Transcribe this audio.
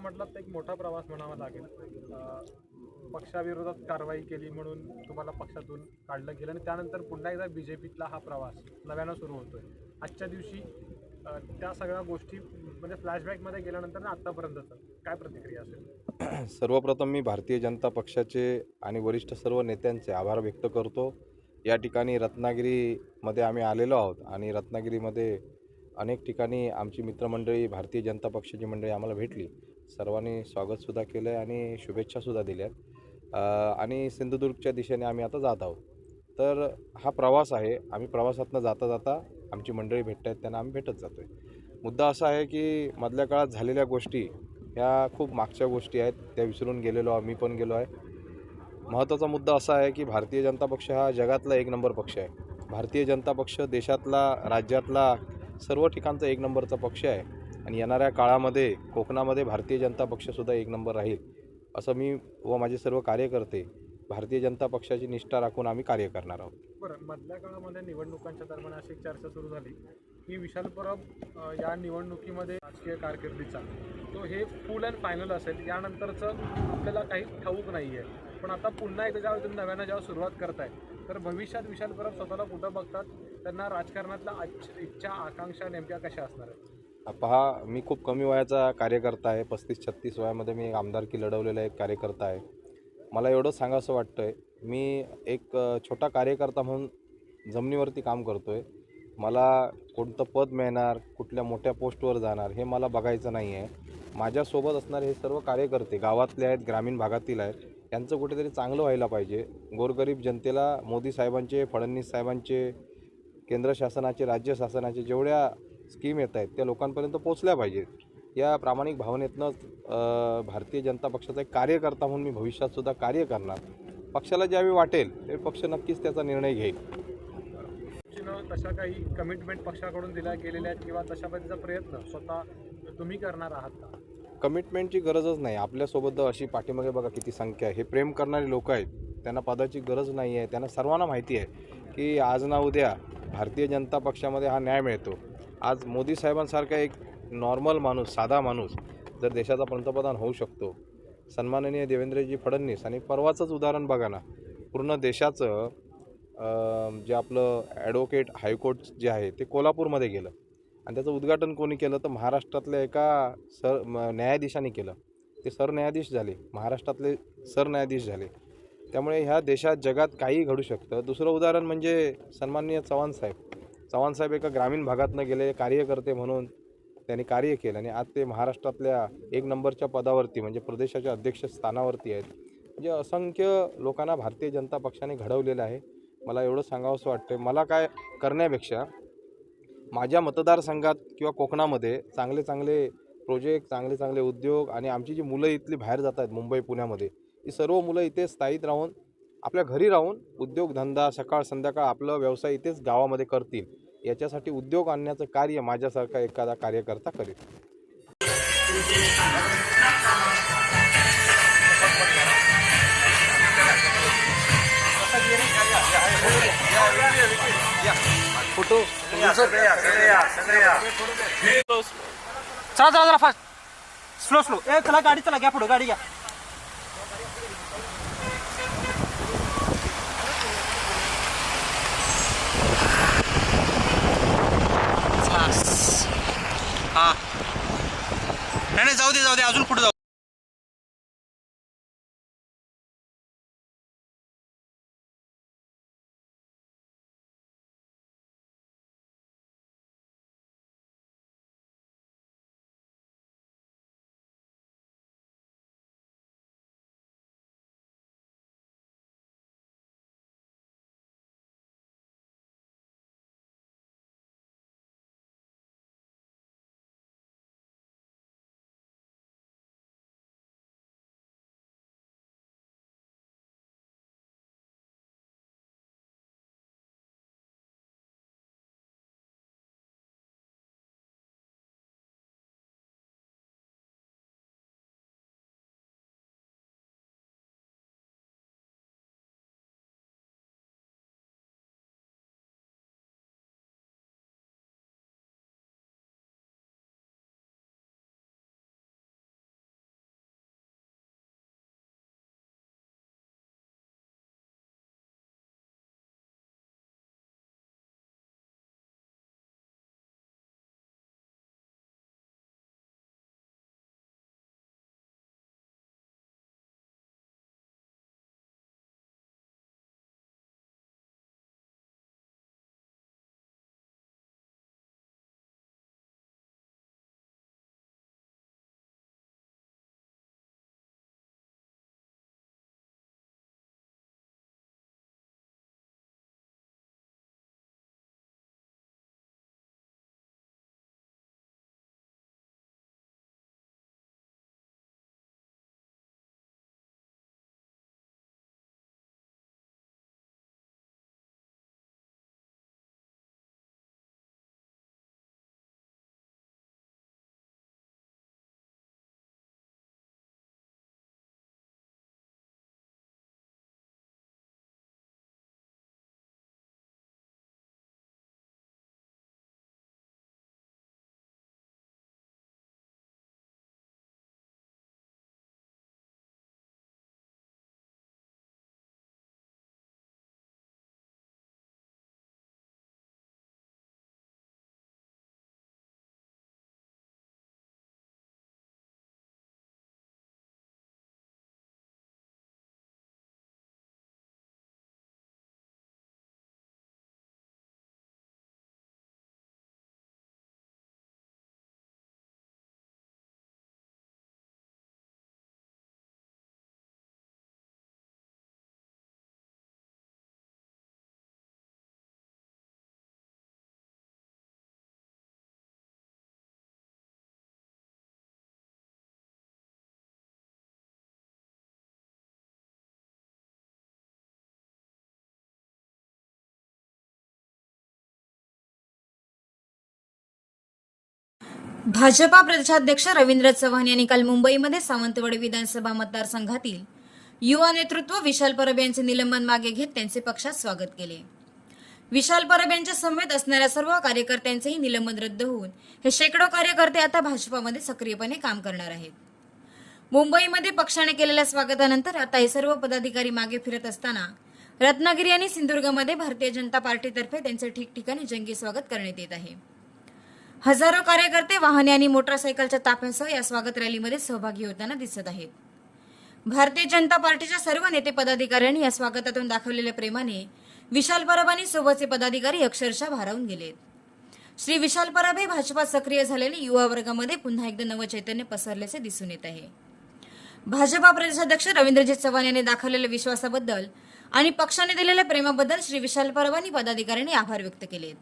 जसं म्हटलं तर एक मोठा प्रवास म्हणावा लागेल. पक्षाविरोधात कारवाई केली म्हणून तुम्हाला पक्षातून काढलं गेलं आणि त्यानंतर पुन्हा एकदा बी जे पीतला हा प्रवास नव्यानं सुरू होतोय. आजच्या दिवशी त्या सगळ्या गोष्टी म्हणजे फ्लॅशबॅकमध्ये गेल्यानंतर ना आत्तापर्यंतचं काय प्रतिक्रिया असेल? सर्वप्रथम मी भारतीय जनता पक्षाचे आणि वरिष्ठ सर्व नेत्यांचे आभार व्यक्त करतो. या ठिकाणी रत्नागिरीमध्ये आम्ही आलेलो आहोत आणि रत्नागिरीमध्ये अनेक ठिकाणी आमची मित्रमंडळी भारतीय जनता पक्षाची मंडळी आम्हाला भेटली. सर्वांनी स्वागतसुद्धा केलं आहे आणि शुभेच्छासुद्धा दिल्या आहेत. आणि सिंधुदुर्गच्या दिशेने आम्ही आता जात आहोत. तर हा प्रवास आहे आम्ही प्रवासातनं जाता जाता आमची मंडळी भेटत आहेत त्यांना आम्ही भेटत जातो आहे मुद्दा असा आहे की मधल्या काळात झालेल्या गोष्टी ह्या खूप मागच्या गोष्टी आहेत त्या विसरून गेलेलो आम्ही पण गेलो आहे. महत्त्वाचा मुद्दा असा आहे की भारतीय जनता पक्ष हा जगातला एक नंबर पक्ष आहे. भारतीय जनता पक्ष देशातला राज्यातला सर्व ठिकाणचा एक नंबरचा पक्ष आहे. आणि येणाऱ्या काळामध्ये कोकणामध्ये भारतीय जनता पक्षसुद्धा एक नंबर राहील असं मी व माझे सर्व कार्यकर्ते भारतीय जनता पक्षाची निष्ठा राखून आम्ही कार्य करणार आहोत. बरं मधल्या काळामध्ये निवडणुकांच्या दरम्यान अशी एक चर्चा सुरू झाली की विशाल परब या निवडणुकीमध्ये राजकीय कारकिर्दीचा तो हे फुल अँड फायनल असेल. यानंतरचं आपल्याला काही ठाऊक नाही आहे पण आता पुन्हा एकदा ज्यावेळी तुम्ही नव्यानं जेव्हा सुरुवात करताय तर भविष्यात विशाल परब स्वतःला कुठं बघतात? त्यांना राजकारणातल्या इच्छा आकांक्षा नेमक्या कशा असणार आहेत? पहा मी खूप कमी वयाचा कार्यकर्ता आहे. पस्तीस छत्तीस वयामध्ये मी आमदारकी लढवलेला एक कार्यकर्ता आहे. मला एवढं सांगावंसं वाटतं आहे मी एक छोटा कार्यकर्ता म्हणून जमिनीवरती काम करतो आहे मला कोणतं पद मिळणार कुठल्या मोठ्या पोस्टवर जाणार हे मला बघायचं नाही आहे. माझ्यासोबत असणारे हे सर्व कार्यकर्ते गावातले आहेत ग्रामीण भागातील आहेत यांचं कुठेतरी चांगलं व्हायला पाहिजे. गोरगरीब जनतेला मोदी साहेबांचे फडणवीस साहेबांचे केंद्र शासनाचे राज्य शासनाचे जेवढ्या स्कीम येत आहेत त्या लोकांपर्यंत पोचल्या पाहिजेत. या प्रामाणिक भावनेतनंच अ, भारतीय जनता पक्षाचा एक कार्यकर्ता म्हणून मी भविष्यातसुद्धा कार्य करणार. पक्षाला ज्यावेळी वाटेल ते पक्ष नक्कीच त्याचा निर्णय घेईल. तशा काही कमिटमेंट पक्षाकडून दिल्या गेलेल्या आहेत किंवा तशा पद्धतीचा प्रयत्न स्वतः तुम्ही करणार आहात का? कमिटमेंटची गरजच नाही. आपल्यासोबत अशी पाठीमागे बघा किती संख्या आहे. हे प्रेम करणारे लोक आहेत. त्यांना पदाची गरज नाही आहे. त्यांना सर्वांना माहिती आहे की आज ना उद्या भारतीय जनता पक्षामध्ये हा न्याय मिळतो. आज मोदी साहेबांसारखा एक नॉर्मल माणूस साधा माणूस जर देशाचा पंतप्रधान होऊ शकतो सन्माननीय देवेंद्रजी फडणवीस आणि परवाचंच उदाहरण बघा ना पूर्ण देशाचं जे आपलं ॲडव्होकेट हायकोर्ट जे आहे ते कोल्हापूरमध्ये गेलं. आणि त्याचं उद्घाटन कोणी केलं तर महाराष्ट्रातल्या एका सर म- न्यायाधीशाने केलं. ते सरन्यायाधीश झाले महाराष्ट्रातले सरन्यायाधीश झाले. त्यामुळे ह्या देशात जगात काहीही घडू शकतं. दुसरं उदाहरण म्हणजे सन्माननीय चव्हाण साहेब. चव्हाणसाहेब एका ग्रामीण भागातनं गेले कार्यकर्ते म्हणून त्यांनी कार्य केलं आणि आज ते महाराष्ट्रातल्या एक नंबरच्या पदावरती म्हणजे प्रदेशाच्या अध्यक्ष स्थानावरती आहेत. म्हणजे असंख्य लोकांना भारतीय जनता पक्षाने घडवलेलं आहे. मला एवढं सांगावंसं वाटतं मला काय करण्यापेक्षा माझ्या मतदारसंघात किंवा कोकणामध्ये चांगले चांगले प्रोजेक्ट चांगले चांगले उद्योग आणि आमची जी मुलं इथली बाहेर जात आहेत मुंबई पुण्यामध्ये ही सर्व मुलं इथे स्थायित राहून आपल्या घरी राहून उद्योगधंदा सकाळ संध्याकाळ आपलं व्यवसाय इथेच गावामध्ये करतील. याच्यासाठी उद्योग आणण्याचं कार्य माझ्यासारखा एखादा कार्यकर्ता करेल. फोटो. चला चला जरा फास्ट स्लो स्लो ए चला गाडी चला घ्या पुढे गाडी घ्या. भाजपा प्रदेशाध्यक्ष रवींद्र चव्हाण यांनी काल मुंबईमध्ये सावंतवाडी विधानसभा मतदारसंघातील युवा नेतृत्व विशाल परब यांचे निलंबन मागे घेत त्यांचे पक्षात स्वागत केले. विशाल परब यांच्या समेत असणाऱ्या सर्व कार्यकर्त्यांचेही निलंबन रद्द होऊन हे शेकडो कार्यकर्ते आता भाजपामध्ये सक्रियपणे काम करणार आहेत. मुंबईमध्ये पक्षाने केलेल्या स्वागतानंतर आता हे सर्व पदाधिकारी मागे फिरत असताना रत्नागिरी आणि सिंधुदुर्गमध्ये भारतीय जनता पार्टीतर्फे त्यांचे ठिकठिकाणी जंगी स्वागत करण्यात येत आहे. हजारो कार्यकर्ते वाहने आणि मोटरसायकलच्या ताफ्यांसह या स्वागत रॅलीमध्ये सहभागी होताना दिसत आहेत. भारतीय जनता पार्टीच्या सर्व नेते पदाधिकाऱ्यांनी या स्वागतातून दाखवलेल्या प्रेमाने विशाल परब आणि सोबतचे पदाधिकारी अक्षरशः भारावून गेलेत. श्री विशाल परब हे भाजपात सक्रिय झालेले युवा वर्गामध्ये पुन्हा एकदा नवचैतन्य पसरल्याचे दिसून येत आहे. भाजपा प्रदेशाध्यक्ष रवींद्रजी चव्हाण यांनी दाखवलेल्या विश्वासाबद्दल आणि पक्षाने दिलेल्या प्रेमाबद्दल श्री विशाल परब आणि पदाधिकाऱ्यांनी आभार व्यक्त केलेत.